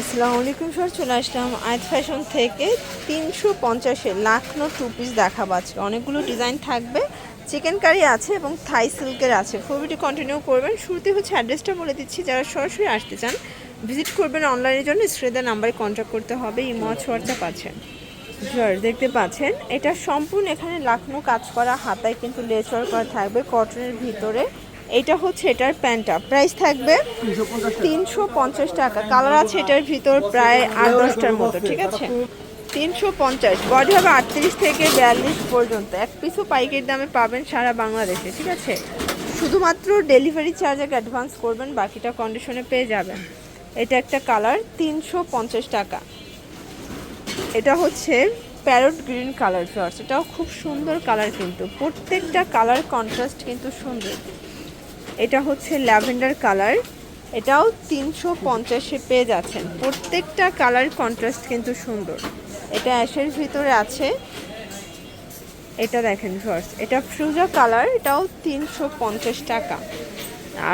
আসসালামু আলাইকুম স্যার চলে আসলাম আয়াত ফ্যাশন থেকে তিনশো পঞ্চাশে লাখনো টু পিস দেখাবো আজকে। অনেকগুলো ডিজাইন থাকবে। চিকেন কারি আছে এবং থাই সিল্কের আছে। ফুলভিটি কন্টিনিউ করবেন। শুরুতে হচ্ছে অ্যাড্রেসটা বলে দিচ্ছি। যারা সরাসরি আসতে চান ভিজিট করবেন অনলাইনের জন্য। স্ক্রিনের নাম্বারে কন্ট্যাক্ট করতে হবে। ইমো হোয়াটসঅ্যাপ পাচ্ছেন ভিউয়ার দেখতে পাচ্ছেন? এটা সম্পূর্ণ এখানে লাখনো কাজ করা। হাতায় কিন্তু লেচর করা থাকবে। কটনের ভিতরে এটা হচ্ছে এটার প্যান্টটা। প্রাইস থাকবে তিনশো পঞ্চাশ টাকা। কালার আছে এটার ভিতর প্রায় আট দশটার মতো, ঠিক আছে? তিনশো পঞ্চাশ। বডি হবে আটত্রিশ থেকে বিয়াল্লিশ পর্যন্ত। এক পিসও পাইকারি দামে পাবেন সারা বাংলাদেশে, ঠিক আছে? শুধুমাত্র ডেলিভারি চার্জ এক অ্যাডভান্স করবেন, বাকিটা কন্ডিশনে পেয়ে যাবেন। এটা একটা কালার, তিনশো পঞ্চাশ টাকা। এটা হচ্ছে প্যারট গ্রিন কালার ফ্লাওয়ার্স এটাও খুব সুন্দর কালার কিন্তু। প্রত্যেকটা কালার কন্ট্রাস্ট কিন্তু সুন্দর। এটা হচ্ছে ল্যাভেন্ডার কালার। এটাও তিনশো পঞ্চাশে পেয়ে যাচ্ছেন। প্রত্যেকটা কালার কন্ট্রাস্ট কিন্তু সুন্দর। এটা অ্যাশের ভিতরে আছে। এটা দেখেন ফার্স্ট এটা ফ্রুজা কালার, এটাও তিনশো পঞ্চাশ টাকা।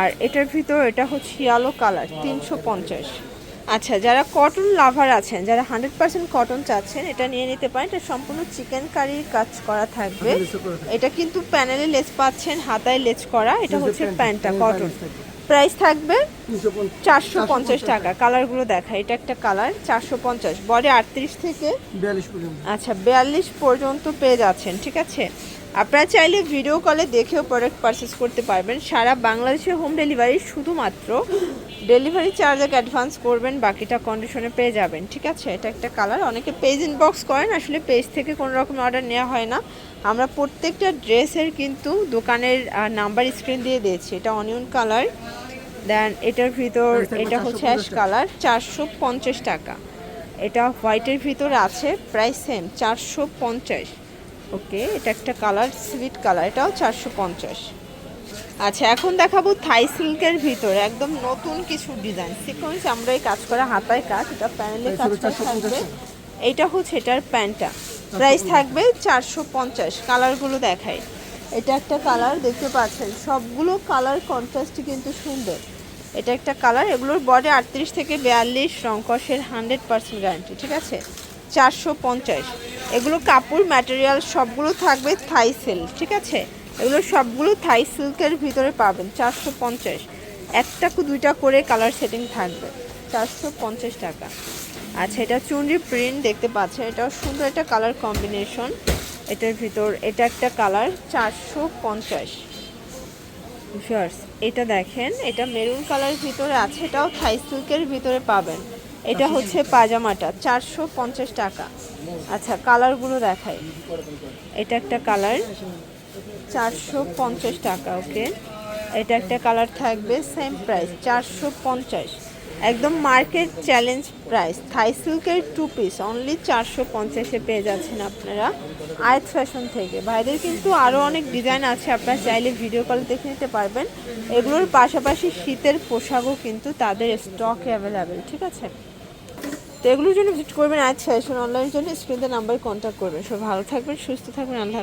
আর এটার ভিতর এটা হচ্ছে ইয়ালো কালার, তিনশো পঞ্চাশ। আচ্ছা যারা কটন লাভার আছেন যারা হান্ড্রেড পার্সেন্ট কটন চাচ্ছেন এটা নিয়ে নিতে পারেন। এটা সম্পূর্ণ চিকেন কারির কাজ করা থাকবে। এটা কিন্তু প্যানেলে লেস পাচ্ছেন হাতায় লেস করা। এটা হচ্ছে প্যান্টটা কটন প্রাইস থাকবে। চারশো পঞ্চাশ টাকা। কালারগুলো দেখা এটা একটা কালার চারশো পঞ্চাশ। বডি আটত্রিশ থেকে আচ্ছা বিয়াল্লিশ পর্যন্ত পেয়ে যাচ্ছেন ঠিক আছে? আপনারা চাইলে ভিডিও কলে দেখেও প্রোডাক্ট পারচেস করতে পারবেন। সারা বাংলাদেশে হোম ডেলিভারি শুধুমাত্র ডেলিভারি চার্জ এক অ্যাডভান্স করবেন বাকিটা কন্ডিশনে পেয়ে যাবেন ঠিক আছে? এটা একটা কালার অনেকে পেজ ইনবক্স করেন আসলে পেজ থেকে কোনো রকম অর্ডার নেওয়া হয় না। আমরা প্রত্যেকটা ড্রেসের কিন্তু দোকানের নাম্বার স্ক্রিন দিয়ে দিয়েছি। এটা অনিয়ন কালার দেন এটার ভিতর এটা হচ্ছে অ্যাশ কালার চারশো পঞ্চাশ টাকা। এটা হোয়াইটের ভিতর আছে প্রাইস সেম চারশো পঞ্চাশ। ওকে এটা একটা কালার সুইট কালার এটাও চারশো পঞ্চাশ। আচ্ছা এখন দেখাবো থাই সিল্কের ভিতর একদম নতুন কিছু ডিজাইন। সিকোয়েন্স আমরাই কাজ করা হাতায় কাজ এটা প্যানেলে কাজ করা থাকবে। এইটা হচ্ছে এটার প্যান্টটা। প্রাইস থাকবে চারশো পঞ্চাশ। কালারগুলো দেখাই। এটা একটা কালার দেখতে পাচ্ছেন। সবগুলো কালার কন্ট্রাস্টই কিন্তু সুন্দর। এটা একটা কালার এগুলোর বডি আটত্রিশ থেকে বিয়াল্লিশ রংকসের হান্ড্রেড পার্সেন্ট গ্যারান্টি ঠিক আছে? চারশো পঞ্চাশ। এগুলো কাপড় ম্যাটেরিয়াল সবগুলো থাকবে থাই সিল্ক ঠিক আছে? এগুলো সবগুলো থাই সিল্কের ভিতরে পাবেন চারশো পঞ্চাশ। একটা কু দুইটা করে কালার সেটিং থাকবে চারশো পঞ্চাশ টাকা। আচ্ছা এটা চুনরি প্রিন্ট দেখতে পাচ্ছেন এটাও সুন্দর একটা কালার কম্বিনেশন। এটার ভিতর এটা একটা কালার চারশো পঞ্চাশ। ভিউয়ার্স এটা দেখেন এটা মেরুন কালার ভিতরে আছে এটাও থাই সিল্কের ভিতরে পাবেন। এটা হচ্ছে পাজামাটা চারশো পঞ্চাশ টাকা। আচ্ছা কালারগুলো দেখাই। এটা একটা কালার চারশো পঞ্চাশ টাকা ওকে এটা একটা কালার থাকবে সেম প্রাইস চারশো পঞ্চাশ। একদম মার্কেট চ্যালেঞ্জ প্রাইস থাই সিল্কের টু পিস অনলি চারশো পঞ্চাশে পেয়ে যাচ্ছেন আপনারা। আয়াত ফ্যাশন থেকে। ভাইদের কিন্তু আরও অনেক ডিজাইন আছে, আপনারা চাইলে ভিডিও কল দেখে নিতে পারবেন। এগুলোর পাশাপাশি শীতের পোশাকও কিন্তু তাদের স্টকে অ্যাভেলেবেল ঠিক আছে? তো এগুলোর জন্য ভিজিট করবেন আয়াত ফ্যাশন অনলাইনের জন্য স্ক্রিনের নাম্বারে কন্ট্যাক্ট করবেন। সব ভালো থাকবেন, সুস্থ থাকবেন, আল্লাহ